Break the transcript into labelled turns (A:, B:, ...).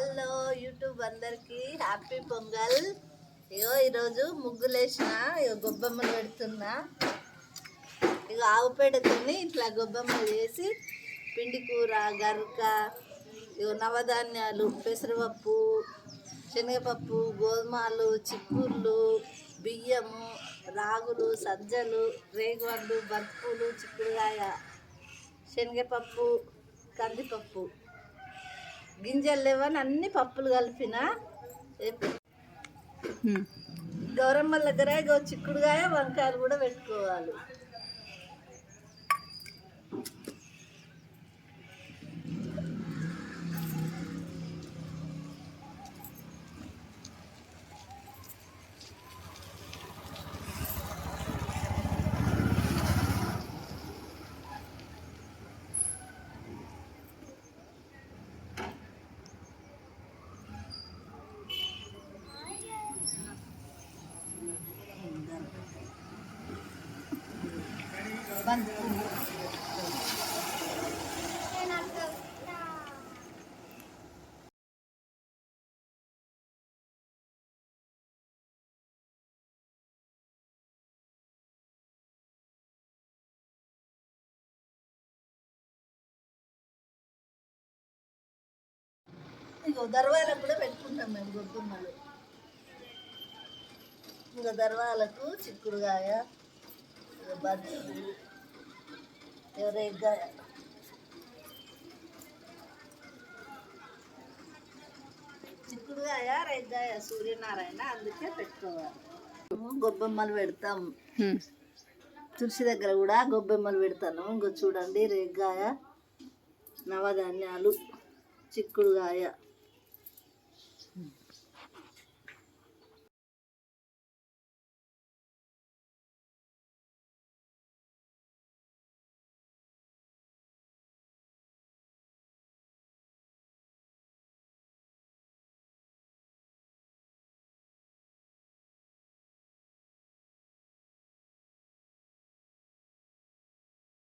A: Hello YouTube అందరికి happy Pongal. ఇగో ఈరోజు ముగ్గులేసిన ఇగో గొబ్బమ్మలు పెడుతున్నా. ఇగో ఆవు తిని ఇట్లా గొబ్బమ్మలు చేసి పిండి కూర గరక ఇగో నవధాన్యాలు పెసరపప్పు శనగపప్పు గోధుమలు చిక్కుళ్ళు బియ్యము రాగులు సజ్జలు రేగువడ్లు బర్పులు చిక్కుడుకాయ శనగపప్పు కందిపప్పు. గింజలు లేవని అన్ని పప్పులు కలిపిన గౌరమ్మల దగ్గర చిక్కుడుగాయ వంకాయలు కూడా పెట్టుకోవాలి. ఇగో దర్వాలకు కూడా పెట్టుకుంటాం మేము గొబ్బెమ్మలు ఇంకా దర్వాలకు చిక్కుడుగాయ బజ్జీలు చిక్కుడుగాయ సూర్యనారాయణ అందుకే పెట్టుకోవాలి. గొబ్బెమ్మలు పెడతాం. తులసి దగ్గర కూడా గొబ్బెమ్మలు పెడతాను. ఇంకో చూడండి రేగ్గాయ నవధాన్యాలు చిక్కుడుగాయ